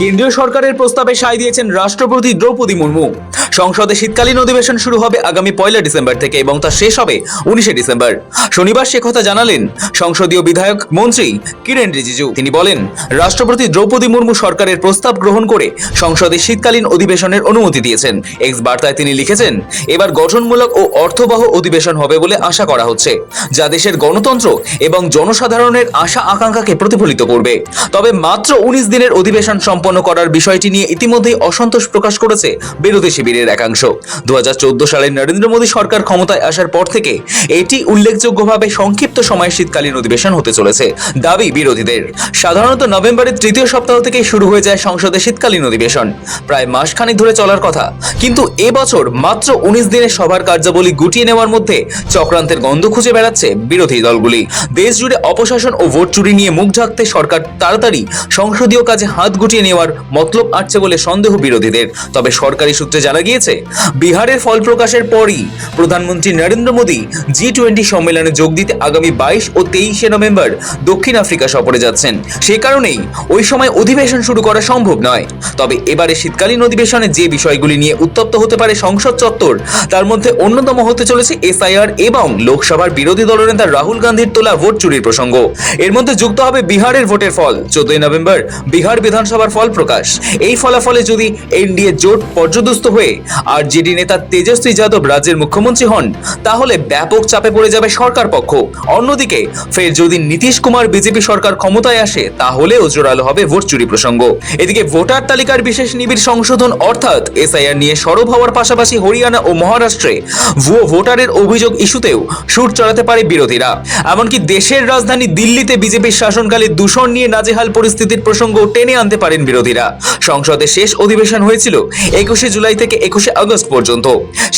কেন্দ্রীয় সরকারের প্রস্তাবে সায় দিয়েছেন রাষ্ট্রপতি দ্রৌপদী মুর্মু। সংসদে শীতকালীন অধিবেশন শুরু হবে আগামী পয়লা ডিসেম্বর থেকে এবং তা শেষ হবে উনিশে ডিসেম্বর। শনিবার সে কথা জানালেন সংসদীয় বিধায়ক মন্ত্রী কিরেন রিজিজু। তিনি বলেন, রাষ্ট্রপতি দ্রৌপদী মুর্মু সরকারের প্রস্তাব গ্রহণ করে সংসদে শীতকালীন অধিবেশনের অনুমতি দিয়েছেন। এক্স বার্তায় তিনি লিখেছেন, এবার গঠনমূলক ও অর্থবহ অধিবেশন হবে বলে আশা করা হচ্ছে, যা দেশের গণতন্ত্র এবং জনসাধারণের আশা আকাঙ্ক্ষাকে প্রতিফলিত করবে। তবে মাত্র উনিশ দিনের অধিবেশন সম্পন্ন করার বিষয়টি নিয়ে ইতিমধ্যেই অসন্তোষ প্রকাশ করেছে বিরোধী শিবিরের একাংশ। দু হাজার চোদ্দ সালে নরেন্দ্র মোদী সরকার ক্ষমতায় আসার পর থেকে এটি উল্লেখযোগ্যভাবে সংক্ষিপ্ত সময়ের শীতকালীন অধিবেশন হতে চলেছে, দাবি বিরোধীদের। সাধারণত নভেম্বরের তৃতীয় সপ্তাহ থেকেই শুরু হয়ে যায় সংসদে শীতকালীন অধিবেশন। প্রায় মাসখানেক ধরে চলার কথা। কিন্তু এবছর মাত্র উনিশ দিনের সভার কার্যাবলী গুটিয়ে নেওয়ার মধ্যে চক্রান্তের গন্ধ খুঁজে বেড়াচ্ছে বিরোধী দলগুলি। দেশ জুড়ে অপশাসন ও ভোট চুরি নিয়ে মুখ ঢাকতে সরকার তাড়াতাড়ি সংসদীয় কাজে হাত গুটিয়ে নেওয়ার মতলব আটছে বলে সন্দেহ বিরোধীদের। তবে সরকারি সূত্রে জানা গিয়েছে। বিহারের ফল প্রকাশের পরই প্রধানমন্ত্রী নরেন্দ্র মোদী জি টোয়েন্টি সম্মেলনে যোগ দিতে আগামী বাইশ ও তেইশে নভেম্বর দক্ষিণ আফ্রিকা সফরে যাচ্ছেন। সে কারণেই ওই সময় অধিবেশন শুরু করা সম্ভব নয়। তবে এবারে শীতকালীন অধিবেশনে যে বিষয়গুলি নিয়ে উত্তপ্ত হতে পারে সংসদ চত্বর, তার মধ্যে অন্যতম হতে চলেছে এসআইআর এবং লোকসভার বিরোধী দলনেতা রাহুল গান্ধীর তোলা ভোট চুরির প্রসঙ্গ। এর মধ্যে যুক্ত হবে বিহারের ভোটের ফল। চোদ্দই নভেম্বর বিহার বিধানসভার ফল প্রকাশ। এই ফলাফলে যদি এনডিএ জোট পর্যদস্ত হয়ে আর জিডি নেতা তেজস্বী যাদব রাজ্যের মুখ্যমন্ত্রী হন, তাহলে ব্যাপক চাপে পড়ে যাবে সরকার পক্ষ। অন্যদিকে, ফের যদি নীতিশ কুমার বিজেপি সরকার ক্ষমতায় আসে, তাহলেও জোরালো হবে ভোট চুরি প্রসঙ্গ। এদিকে ভোটার তালিকার বিশেষ নিবিড় সংশোধন অর্থাৎ এসআইআর নিয়ে সরব হওয়ার পাশাপাশি হরিয়ানা ও মহারাষ্ট্রে ভুয়ো ভোটারের অভিযোগ ইস্যুতেও সুর চড়াতে পারে বিরোধীরা। এমনকি দেশের রাজধানী দিল্লিতে বিজেপির শাসনকালে দূষণ নিয়ে নাজেহাল পরিস্থিতির প্রসঙ্গ টেনে আনতে পারেন বিরোধীরা। সংসদে শেষ অধিবেশন হয়েছিল, একুশে জুলাই থেকে একুশে আগস্ট পর্যন্ত।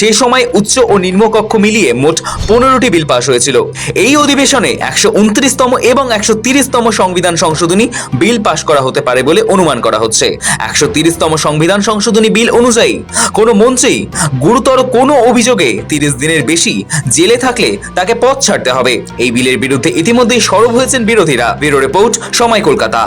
সেই সময় উচ্চ ও নিম্নকক্ষ মিলিয়ে মোট পনেরোটি বিল পাশ হয়েছিল। এই অধিবেশনে একশো উনত্রিশতম এবং একশো তিরিশতম সংবিধান সংশোধনী বিল পাশ করা হতে পারে বলে অনুমান করা হচ্ছে। একশো তিরিশতম সংবিধান সংশোধনী বিল অনুযায়ী কোনো মন্ত্রী গুরুতর কোনো অভিযোগে তিরিশ দিনের বেশি জেলে থাকলে তাকে পথ ছাড়তে হবে। এই বিলের বিরুদ্ধে ইতিমধ্যেই সরব হয়েছেন বিরোধীরা। ব্যুরো রিপোর্ট সময় কলকাতা।